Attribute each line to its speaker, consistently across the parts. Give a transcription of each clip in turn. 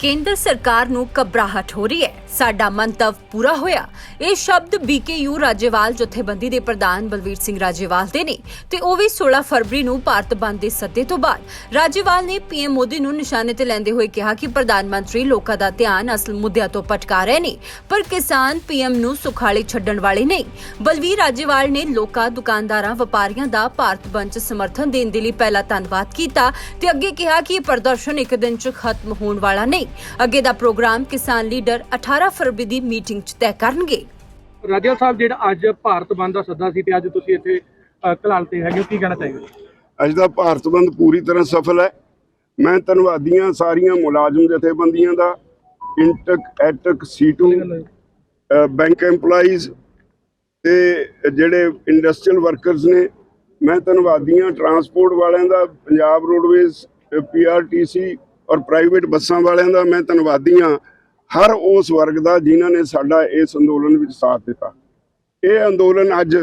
Speaker 1: ਕੇਂਦਰ ਸਰਕਾਰ ਨੂੰ ਘਬਰਾਹਟ ਹੋ ਰਹੀ ਹੈ। ਸਾਡਾ ਮੰਤਵ ਪੂਰਾ ਹੋਇਆ। ਇਹ ਸ਼ਬਦ ਬੀਕੇਯੂ ਰਾਜੇਵਾਲ, ਜਥੇਬੰਦੀ ਦੇ ਪ੍ਰਧਾਨ ਬਲਵੀਰ ਸਿੰਘ ਰਾਜੇਵਾਲ ਦੇ ਨੇ ਤੇ ਉਹ ਵੀ 16 ਫਰਵਰੀ ਨੂੰ ਭਾਰਤ ਬੰਦ ਦੇ ਸੱਦੇ ਤੋਂ ਬਾਅਦ। ਰਾਜੇਵਾਲ ਨੇ ਪੀਐਮ ਮੋਦੀ ਨੂੰ ਨਿਸ਼ਾਨੇ ਤੇ ਲੈਂਦੇ ਹੋਏ ਕਿਹਾ ਕਿ ਪ੍ਰਧਾਨ ਮੰਤਰੀ ਲੋਕਾਂ ਦਾ ਧਿਆਨ ਅਸਲ ਮੁੱਦਿਆਂ ਤੋਂ ਭਟਕਾ ਰਹੇ ਨੇ, ਪਰ ਕਿਸਾਨ ਪੀਐਮ ਨੂੰ ਸੁਖਾਲੇ ਛੱਡਣ ਵਾਲੇ ਨਹੀਂ। ਬਲਵੀਰ ਰਾਜੇਵਾਲ ਨੇ ਲੋਕਾਂ, ਦੁਕਾਨਦਾਰਾਂ, ਵਪਾਰੀਆਂ ਦਾ ਭਾਰਤ ਬੰਦ 'ਚ ਸਮਰਥਨ ਦੇਣ ਦੇ ਲਈ ਪਹਿਲਾ ਧੰਨਵਾਦ ਕੀਤਾ ਤੇ ਅੱਗੇ ਕਿਹਾ ਕਿ ਇਹ ਪ੍ਰਦਰਸ਼ਨ ਇੱਕ ਦਿਨ 'ਚ ਖਤਮ ਹੋਣ ਵਾਲਾ ਨਹੀਂ। ਅੱਗੇ ਦਾ ਪ੍ਰੋਗਰਾਮ ਕਿਸਾਨ ਲੀਡਰ 18 ਫਰਵਰੀ ਦੀ ਮੀਟਿੰਗ 'ਚ ਤੈਅ ਕਰਨਗੇ।
Speaker 2: ਰਾਜਾ ਸਾਹਿਬ ਜਿਹੜਾ ਅੱਜ ਭਾਰਤ ਬੰਦ ਦਾ ਸੱਦਾ ਸੀ ਤੇ ਅੱਜ ਤੁਸੀਂ ਇੱਥੇ ਕਲਾਲ ਤੇ ਹੈਗੇ ਹੋ ਕੀ ਕਹਿਣਾ ਚਾਹੀਦਾ
Speaker 3: ਅੱਜ ਦਾ ਭਾਰਤ ਬੰਦ ਪੂਰੀ ਤਰ੍ਹਾਂ ਸਫਲ ਹੈ। ਮੈਂ ਧੰਨਵਾਦੀਆਂ ਸਾਰੀਆਂ ਮੁਲਾਜ਼ਮ ਜਥੇਬੰਦੀਆਂ ਦਾ INTUC AITUC CITU bank EMPLOYEES ਤੇ ਜਿਹੜੇ ਇੰਡਸਟਰੀਅਲ ਵਰਕਰਸ ਨੇ ਮੈਂ ਧੰਨਵਾਦੀਆਂ ਟਰਾਂਸਪੋਰਟ ਵਾਲਿਆਂ ਦਾ ਪੰਜਾਬ ਰੋਡਵੇਜ਼ ਪੀਆਰਟੀਸੀ ਔਰ ਪ੍ਰਾਈਵੇਟ ਬੱਸਾਂ ਵਾਲਿਆਂ ਦਾ ਮੈਂ ਧੰਨਵਾਦੀ ਹਾਂ। ਹਰ ਉਸ ਵਰਗ ਦਾ ਜਿਨ੍ਹਾਂ ਨੇ ਸਾਡਾ ਇਸ ਅੰਦੋਲਨ ਵਿੱਚ ਸਾਥ ਦਿੱਤਾ। ਇਹ ਅੰਦੋਲਨ ਅੱਜ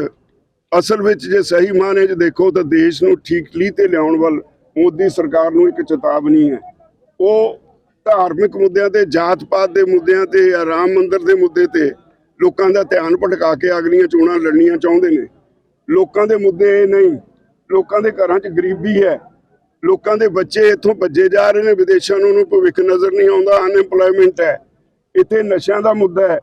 Speaker 3: ਅਸਲ ਵਿੱਚ ਜੇ ਸਹੀ ਮਾਅਨੇ 'ਚ ਦੇਖੋ ਤਾਂ ਦੇਸ਼ ਨੂੰ ਠੀਕ ਲੀ ਤੇ ਲਿਆਉਣ ਵੱਲ ਮੋਦੀ ਸਰਕਾਰ ਨੂੰ ਇੱਕ ਚੇਤਾਵਨੀ ਹੈ। ਉਹ ਧਾਰਮਿਕ ਮੁੱਦਿਆਂ ਤੇ ਜਾਤ ਪਾਤ ਦੇ ਮੁੱਦਿਆਂ ਤੇ ਜਾਂ ਰਾਮ ਮੰਦਿਰ ਦੇ ਮੁੱਦੇ ਤੇ ਲੋਕਾਂ ਦਾ ਧਿਆਨ ਭਟਕਾ ਕੇ ਅਗਲੀਆਂ ਚੋਣਾਂ ਲੜਨੀਆਂ ਚਾਹੁੰਦੇ ਨੇ। ਲੋਕਾਂ ਦੇ ਮੁੱਦੇ ਇਹ ਨਹੀਂ। ਲੋਕਾਂ ਦੇ ਘਰਾਂ 'ਚ ਗਰੀਬੀ ਹੈ। ਲੋਕਾਂ ਦੇ ਬੱਚੇ ਇੱਥੋਂ ਭੱਜੇ ਜਾ ਰਹੇ ਨੇ, ਵਿਦੇਸ਼ਾਂ ਨੂੰ, ਉਹਨੂੰ ਭਵਿੱਖ ਨਜ਼ਰ ਨਹੀਂ ਆਉਂਦਾ ਅਨਐਮਪਲੋਇਮੈਂਟ ਹੈ। ਇੱਥੇ ਨਸ਼ਿਆਂ ਦਾ ਮੁੱਦਾ ਹੈ।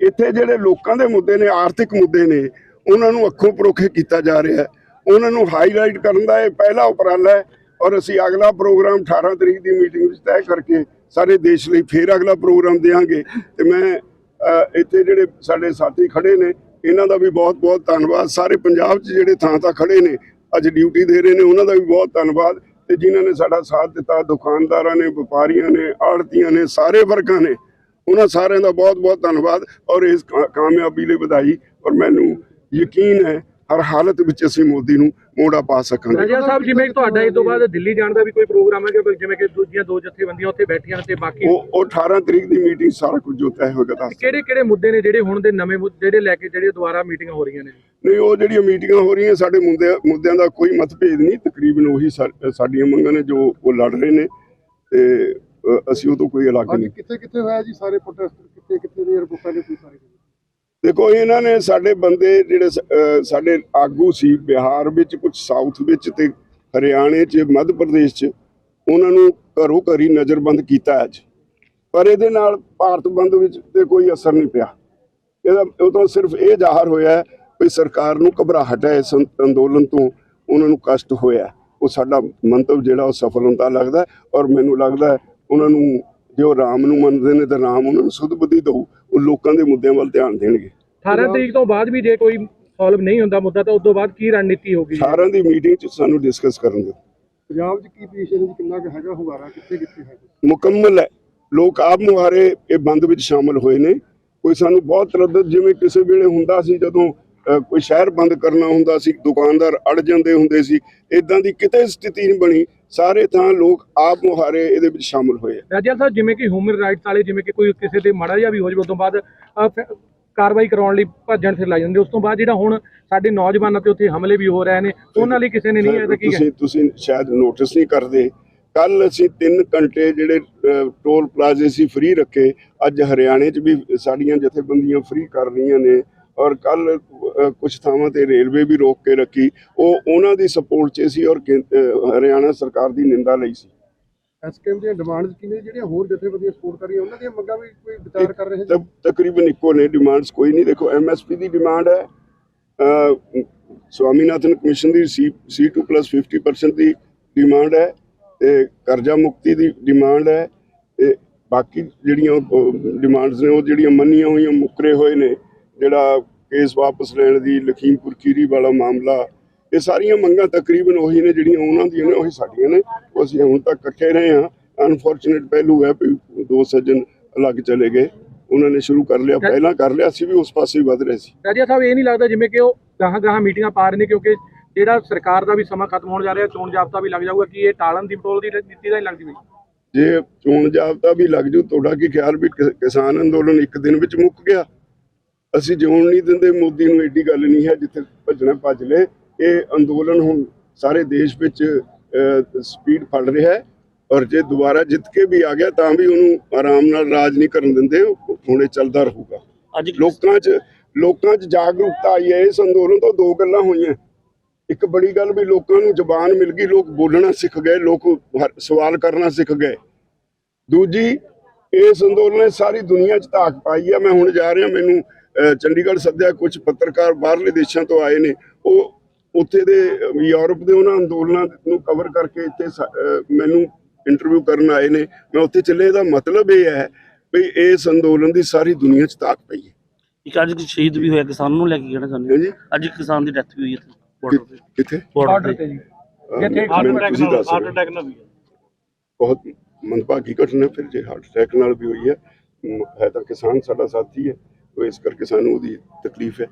Speaker 3: ਇੱਥੇ ਜਿਹੜੇ ਲੋਕਾਂ ਦੇ ਮੁੱਦੇ ਨੇ, ਆਰਥਿਕ ਮੁੱਦੇ ਨੇ, ਉਹਨਾਂ ਨੂੰ ਅੱਖੋਂ ਪਰੋਖੇ ਕੀਤਾ ਜਾ ਰਿਹਾ ਹੈ। ਉਹਨਾਂ ਨੂੰ ਹਾਈਲਾਈਟ ਕਰਨ ਦਾ ਇਹ ਪਹਿਲਾ ਉਪਰਾਲਾ ਹੈ ਔਰ ਅਸੀਂ ਅਗਲਾ ਪ੍ਰੋਗਰਾਮ 18 ਤਰੀਕ ਦੀ ਮੀਟਿੰਗ ਵਿੱਚ ਤੈਅ ਕਰਕੇ ਸਾਰੇ ਦੇਸ਼ ਲਈ ਫੇਰ ਅਗਲਾ ਪ੍ਰੋਗਰਾਮ ਦੇਵਾਂਗੇ ਤੇ ਮੈਂ ਇੱਥੇ ਜਿਹੜੇ ਸਾਡੇ ਸਾਥੀ ਖੜੇ ਨੇ, ਇਹਨਾਂ ਦਾ ਵੀ ਬਹੁਤ ਬਹੁਤ ਧੰਨਵਾਦ। ਸਾਰੇ ਪੰਜਾਬ 'ਚ ਜਿਹੜੇ ਥਾਂ ਥਾਂ ਖੜੇ ਨੇ, ਅੱਜ ਡਿਊਟੀ ਦੇ ਰਹੇ ਨੇ, ਉਹਨਾਂ ਦਾ ਵੀ ਬਹੁਤ ਧੰਨਵਾਦ। ਤੇ ਜਿਨ੍ਹਾਂ ਨੇ ਸਾਡਾ ਸਾਥ ਦਿੱਤਾ, ਦੁਕਾਨਦਾਰਾਂ ਨੇ, ਵਪਾਰੀਆਂ ਨੇ, ਆੜਤੀਆਂ ਨੇ, ਸਾਰੇ ਵਰਗਾਂ ਨੇ, ਉਹਨਾਂ ਸਾਰਿਆਂ ਦਾ ਬਹੁਤ ਬਹੁਤ ਧੰਨਵਾਦ ਔਰ ਇਸ ਕਾ- ਕਾਮਯਾਬੀ ਲਈ ਵਧਾਈ ਔਰ ਮੈਨੂੰ ਯਕੀਨ ਹੈ ਹਰ ਹਾਲਤ ਵਿੱਚ ਅਸੀਂ ਮੋਦੀ ਨੂੰ ਮੋੜਾ ਪਾ ਸਕਾਂਗੇ।
Speaker 2: ਰਾਜਾ ਸਾਹਿਬ ਜਿਵੇਂ ਤੁਹਾਡਾ ਇਸ ਤੋਂ ਬਾਅਦ ਦਿੱਲੀ ਜਾਣ ਦਾ ਵੀ ਕੋਈ ਪ੍ਰੋਗਰਾਮ ਹੈ ਕਿ ਜਿਵੇਂ ਕਿ ਦੂਜੀਆਂ ਦੋ ਜਥੇਬੰਦੀਆਂ ਉੱਥੇ ਬੈਠੀਆਂ ਨੇ ਤੇ ਬਾਕੀ
Speaker 3: ਉਹ ਉਹ 18 ਤਰੀਕ ਦੀ ਮੀਟਿੰਗ ਸਾਰਾ ਕੁਝ ਜੋ ਤੈਅ ਹੋਏਗਾ ਦੱਸ
Speaker 2: ਕਿਹੜੇ ਕਿਹੜੇ ਮੁੱਦੇ ਨੇ ਜਿਹੜੇ ਹੁਣ ਦੇ ਨਵੇਂ ਮੁੱਦੇ ਜਿਹੜੇ ਲੈ ਕੇ ਜਿਹੜੇ ਦੁਬਾਰਾ ਮੀਟਿੰਗਾਂ ਹੋ ਰਹੀਆਂ ਨੇ?
Speaker 3: ਨਹੀਂ ਉਹ ਜਿਹੜੀਆਂ ਮੀਟਿੰਗਾਂ ਹੋ ਰਹੀਆਂ ਸਾਡੇ ਮੁੱਦੇ ਮੁੱਦਿਆਂ ਦਾ ਕੋਈ ਮਤਭੇਦ ਨਹੀਂ। ਤਕਰੀਬਨ ਉਹੀ ਸਾਡੀਆਂ ਮੰਗਾਂ ਨੇ ਜੋ ਉਹ ਲੜ ਰਹੇ ਨੇ। ਤੇ ਅਸੀਂ ਉਹ ਤੋਂ ਕੋਈ ਅਲੱਗ ਨਹੀਂ।
Speaker 4: ਕਿੱਥੇ ਕਿੱਥੇ ਹੋਇਆ ਜੀ ਸਾਰੇ ਪ੍ਰੋਟੈਸਟ ਕਿੱਥੇ ਕਿੱਥੇ ਦੇ ਰਿਪੋਰਟਾਂ ਨੇ ਕੋਈ ਸਾਰੇ?
Speaker 3: ਦੇਖੋ, ਇਹਨਾਂ ਨੇ ਸਾਡੇ ਬੰਦੇ ਜਿਹੜੇ ਸਾਡੇ ਆਗੂ ਸੀ ਬਿਹਾਰ ਵਿੱਚ ਕੁਝ ਸਾਊਥ ਵਿੱਚ ਤੇ ਹਰਿਆਣੇ 'ਚ, ਮੱਧ ਪ੍ਰਦੇਸ਼ 'ਚ, ਉਹਨਾਂ ਨੂੰ ਘਰੋਂ ਘਰੀ ਨਜ਼ਰਬੰਦ ਕੀਤਾ ਅੱਜ। ਪਰ ਇਹਦੇ ਨਾਲ ਭਾਰਤ ਬੰਦ ਵਿੱਚ ਤੇ ਕੋਈ ਅਸਰ ਨਹੀਂ ਪਿਆ। ਇਹਦਾ ਉਹ ਤਾਂ ਸਿਰਫ ਇਹ ਜ਼ਾਹਰ ਹੋਇਆ ਵੀ ਸਰਕਾਰ ਨੂੰ ਘਬਰਾਹਟ ਹੈ ਇਸ ਅੰਦੋਲਨ ਤੋਂ, ਉਹਨਾਂ ਨੂੰ ਕਸ਼ਟ ਹੋਇਆ। ਉਹ ਸਾਡਾ ਮੰਤਵ ਜਿਹੜਾ ਉਹ ਸਫਲ ਹੁੰਦਾ ਲੱਗਦਾ ਔਰ ਮੈਨੂੰ ਲੱਗਦਾ ਉਹਨਾਂ ਨੂੰ, ਜੇ ਉਹ ਰਾਮ ਨੂੰ ਮੰਨਦੇ ਨੇ ਤਾਂ ਰਾਮ ਉਹਨਾਂ ਨੂੰ ਸੁਧ ਬੁੱਧੀ ਦਊ। ਉਹ ਲੋਕਾਂ ਦੇ ਮੁੱਦਿਆਂ ਵੱਲ ਧਿਆਨ ਦੇਣਗੇ।
Speaker 2: 18 ਤਰੀਕ ਤੋਂ ਬਾਅਦ ਵੀ ਜੇ ਕੋਈ ਸੋਲਵ ਨਹੀਂ ਹੁੰਦਾ ਮੁੱਦਾ ਤਾਂ ਉਸ ਤੋਂ ਬਾਅਦ ਕੀ ਰਣਨੀਤੀ ਹੋਗੀ
Speaker 3: ਸਾਰਿਆਂ ਦੀ ਮੀਟਿੰਗ 'ਚ ਸਾਨੂੰ ਡਿਸਕਸ ਕਰਨ ਦਿਓ।
Speaker 4: ਪੰਜਾਬ 'ਚ ਕੀ ਪੋਜੀਸ਼ਨ ਕਿੰਨਾ ਕੁ ਹੈਗਾ ਹੁੰਗਾਰਾ ਕਿੱਥੇ ਕਿੱਥੇ ਹੈ
Speaker 3: ਮੁਕੰਮਲ ਹੈ। ਲੋਕ ਆਪ ਮੁਹਾਰੇ ਇਹ ਬੰਦ ਵਿੱਚ ਸ਼ਾਮਲ ਹੋਏ ਨੇ। ਕੋਈ ਸਾਨੂੰ ਬਹੁਤ ਤਰੱਦਦ ਜਿਵੇਂ ਕਿਸੇ ਵੇਲੇ ਹੁੰਦਾ ਸੀ ਜਦੋਂ ਕੋਈ ਸ਼ਹਿਰ ਬੰਦ ਕਰਨਾ ਹੁੰਦਾ ਸੀ ਦੁਕਾਨਦਾਰ ਅੜ ਜਾਂਦੇ ਹੁੰਦੇ ਸੀ ਇਦਾਂ ਦੀ ਕਿਤੇ ਸਥਿਤੀ ਨਹੀਂ ਬਣੀ ਸਾਰੇ ਥਾਂ ਲੋਕ ਆਪ ਮੁਹਾਰੇ ਇਹਦੇ ਵਿੱਚ ਸ਼ਾਮਲ ਹੋਏ ਆ।
Speaker 2: ਰਾਜਾ ਸਾਹਿਬ ਜਿਵੇਂ ਕਿ ਹਿਊਮਨ ਰਾਈਟਸ ਵਾਲੇ ਜਿਵੇਂ ਕਿ ਕੋਈ ਕਿਸੇ ਤੇ ਮਾੜਾ ਜਿਹਾ ਵੀ ਹੋ ਜਾਵੇ ਉਸ ਤੋਂ ਬਾਅਦ ਕਾਰਵਾਈ ਕਰਾਉਣ ਲਈ ਭੱਜਣ ਫਿਰ ਲੱਗ ਜਾਂਦੇ। ਉਸ ਤੋਂ ਬਾਅਦ ਜਿਹੜਾ ਹੁਣ ਸਾਡੇ ਨੌਜਵਾਨਾਂ ਤੇ ਉੱਥੇ ਹਮਲੇ ਵੀ ਹੋ ਰਹੇ ਨੇ ਉਹਨਾਂ ਲਈ ਕਿਸੇ ਨੇ ਨਹੀਂ ਤਾਂ ਕੀ
Speaker 3: ਤੁਸੀਂ ਤੁਸੀਂ ਸ਼ਾਇਦ ਨੋਟਿਸ ਨਹੀਂ ਕਰਦੇ। ਕੱਲ ਅਸੀਂ 3 ਘੰਟੇ ਜਿਹੜੇ ਟੋਲ ਪਲਾਜ਼ੇ ਸੀ ਫ੍ਰੀ ਰੱਖੇ। ਅੱਜ ਹਰਿਆਣੇ 'ਚ ਵੀ ਸਾਡੀਆਂ ਜਥੇਬੰਦੀਆਂ ਫ੍ਰੀ ਕਰ ਰਹੀਆਂ ਨੇ। ਔਰ ਕੱਲ ਕੁਝ ਥਾਵਾਂ ਤੇ ਰੇਲਵੇ ਵੀ ਰੋਕ ਕੇ ਰੱਖੀ। ਉਹ ਉਹਨਾਂ ਦੀ ਸਪੋਰਟ 'ਚ ਸੀ ਔਰ ਹਰਿਆਣਾ ਸਰਕਾਰ ਦੀ ਨਿੰਦਾ ਲਈ ਸੀ।
Speaker 4: ਐਸਕੇਐਮ ਦੀਆਂ ਡਿਮਾਂਡਸ ਕੀ ਨੇ ਜਿਹੜੀਆਂ ਹੋਰ ਜਥੇਬੰਦੀਆਂ ਸਪੋਰਟ ਕਰ ਰਹੀਆਂ ਉਹਨਾਂ ਦੀਆਂ ਮੰਗਾਂ ਵੀ ਕੋਈ ਵਿਚਾਰ ਕਰ ਰਹੇ
Speaker 3: ਤਕ- ਤਕਰੀਬਨ ਇੱਕੋ ਨੇ ਡਿਮਾਂਡਸ ਕੋਈ ਨਹੀਂ। ਦੇਖੋ ਐਮਐਸਪੀ ਦੀ ਡਿਮਾਂਡ ਹੈ। ਸਵਾਮੀਨਾਥਨ ਕਮਿਸ਼ਨ ਦੀ ਸੀ ਸੀ2 50% ਦੀ ਡਿਮਾਂਡ ਹੈ ਤੇ ਕਰਜ਼ਾ ਮੁਕਤੀ ਦੀ ਡਿਮਾਂਡ ਹੈ ਤੇ ਬਾਕੀ ਜਿਹੜੀਆਂ ਡਿਮਾਂਡਸ ਨੇ ਉਹ ਜਿਹੜੀਆਂ ਮੰਨੀਆਂ ਹੋਈਆਂ ਮੁੱਕਰੇ ਹੋਏ ਨੇ ਜਿਹੜਾ ਕੇਸ ਵਾਪਸ ਲੈਣ ਦੀ ਲਖੀਮਪੁਰ ਖੀਰੀ ਵਾਲਾ ਮਾਮਲਾ ਇਹ ਸਾਰੀਆਂ ਮੰਗਾਂ ਤਕਰੀਬਨ ਉਹੀ ਨੇ ਜਿਹੜੀਆਂ ਉਹਨਾਂ ਦੀਆਂ ਨੇ ਉਹੀ ਸਾਡੀਆਂ ਨੇ। ਅਸੀਂ ਹੁਣ ਤੱਕ ਇਕੱਠੇ ਰਹੇ ਹਾਂ। ਅਨਫੋਰਚੂਨੇਟ ਪਹਿਲੂ ਹੈ ਵੀ ਦੋ ਸੱਜਣ ਅਲੱਗ ਚਲੇ ਗਏ। ਉਹਨਾਂ ਨੇ ਸ਼ੁਰੂ ਕਰ ਲਿਆ ਪਹਿਲਾਂ ਕਰ ਲਿਆ ਅਸੀਂ ਵੀ ਉਸ ਪਾਸੇ ਹੀ ਵਧ ਰਹੇ ਸੀ।
Speaker 2: ਰਾਜਾ ਸਾਹਿਬ ਇਹ ਨਹੀਂ ਲੱਗਦਾ ਜਿਵੇਂ ਕਿ ਉਹ ਗਾਹਾਂ ਗਾਹਾਂ ਮੀਟਿੰਗਾਂ ਪਾ ਰਹੇ ਨੇ ਕਿਉਂਕਿ ਜਿਹੜਾ ਸਰਕਾਰ ਦਾ ਵੀ ਸਮਾਂ ਖਤਮ ਹੋਣ ਜਾ ਰਿਹਾ ਚੋਣ ਜਾਬਤਾ ਵੀ ਲੱਗ ਜਾਊਗਾ ਕਿ ਇਹ ਟਾਲਣ ਦੀ ਪਟੋਲ ਦੀ ਨੀਤੀ ਦਾ ਹੀ ਲੱਗਦੀ ਬਈ
Speaker 3: ਜੇ ਚੋਣ ਜਾਬਤਾ ਵੀ ਲੱਗ ਜੂ ਤੁਹਾਡਾ ਕੀ ਖਿਆਲ ਵੀ ਕਿਸਾਨ ਅੰਦੋਲਨ ਇੱਕ ਦਿਨ ਵਿੱਚ ਮੁੱਕ ਗਿਆ? ਅਸੀਂ ਜਿਉਣ ਨਹੀਂ ਦਿੰਦੇ ਮੋਦੀ ਨੂੰ ਐਡੀ ਗੱਲ ਨਹੀਂ ਹੈ ਜਿੱਥੇ ਭੱਜਣਾ ਭੱਜ ਲੇ। ਇਹ ਅੰਦੋਲਨ ਹੁਣ ਸਾਰੇ ਦੇਸ਼ ਵਿੱਚ ਸਪੀਡ ਫੜ ਰਿਹਾ ਹੈ ਔਰ ਜੇ ਦੁਬਾਰਾ ਜਿੱਤ ਕੇ ਵੀ ਆ ਗਿਆ ਤਾਂ ਵੀ ਉਹਨੂੰ ਆਰਾਮ ਨਾਲ ਰਾਜ ਨਹੀਂ ਕਰਨ ਦਿੰਦੇ ਹੁਣੇ ਚੱਲਦਾ ਰਹੂਗਾ।
Speaker 5: ਅੱਜ
Speaker 3: ਲੋਕਾਂ 'ਚ ਲੋਕਾਂ 'ਚ ਜਾਗਰੂਕਤਾ ਆਈ ਹੈ ਇਸ ਅੰਦੋਲਨ ਤੋਂ ਦੋ ਗੱਲਾਂ ਹੋਈਆਂ। ਇੱਕ ਬੜੀ ਗੱਲ ਵੀ ਲੋਕਾਂ ਨੂੰ ਜ਼ਬਾਨ ਮਿਲ ਗਈ ਲੋਕ ਬੋਲਣਾ ਸਿੱਖ ਗਏ ਲੋਕ ਸਵਾਲ ਕਰਨਾ ਸਿੱਖ ਗਏ। ਦੂਜੀ ਇਸ ਅੰਦੋਲਨ ਨੇ ਸਾਰੀ ਦੁਨੀਆ 'ਚ ਧਾਕ ਪਾਈ ਆ ਮੈਂ ਹੁਣ ਜਾ ਰਿਹਾ ਮੈਨੂੰ ਚੰਡੀਗੜ੍ਹ ਸੱਦਿਆ ਕੁਝ ਪੱਤਰਕਾਰ ਬਾਹਰਲੇ ਦੇਸ਼ਾਂ ਤੋਂ ਆਏ ਨੇ। ਉਹ ਉੱਥੇ ਦੇ ਯੂਰਪ ਦੇ ਉਹਨਾਂ ਅੰਦੋਲਨਾਂ ਨੂੰ ਕਵਰ ਕਰਕੇ ਇੱਥੇ ਮੈਨੂੰ ਇੰਟਰਵਿਊ ਕਰਨ ਆਏ ਨੇ। ਮੈਂ ਉੱਥੇ ਚੱਲੇ ਦਾ ਮਤਲਬ ਇਹ ਹੈ ਵੀ ਇਸ ਅੰਦੋਲਨ ਦੀ ਸਾਰੀ ਦੁਨੀਆ 'ਚ ਧਾਕ ਪਈ ਹੈ।
Speaker 5: ਇੱਕ ਅੱਜ ਇੱਕ ਸ਼ਹੀਦ ਵੀ ਹੋਇਆ ਕਿਸਾਨ ਨੂੰ ਲੈ ਕੇ ਕਹਿਣਾ ਚਾਹੁੰਦੇ ਅੱਜ ਇੱਕ ਕਿਸਾਨ ਦੀ ਡੈਥ ਵੀ ਹੋਈ ਹੈ ਬਾਰਡਰ ਤੇ।
Speaker 3: ਕਿੱਥੇ?
Speaker 5: ਬਾਰਡਰ ਤੇ।
Speaker 2: ਜੀ। ਜਿੱਥੇ ਹਾਰਟ। ਅਟੈਕ ਨਾਲ ਵੀ
Speaker 3: ਬਹੁਤ ਮੰਦਭਾਗੀ ਘਟਨਾ ਫਿਰ ਜੇ ਹਾਰਟ ਅਟੈਕ ਨਾਲ ਵੀ ਹੋਈ ਹੈ ਹੈ ਤਾਂ ਕਿਸਾਨ ਸਾਡਾ ਸਾਥੀ ਹੈ। ਇਸ ਕਰਕੇ ਸਾਨੂੰ ਉਹਦੀ ਤਕਲੀਫ ਹੈ।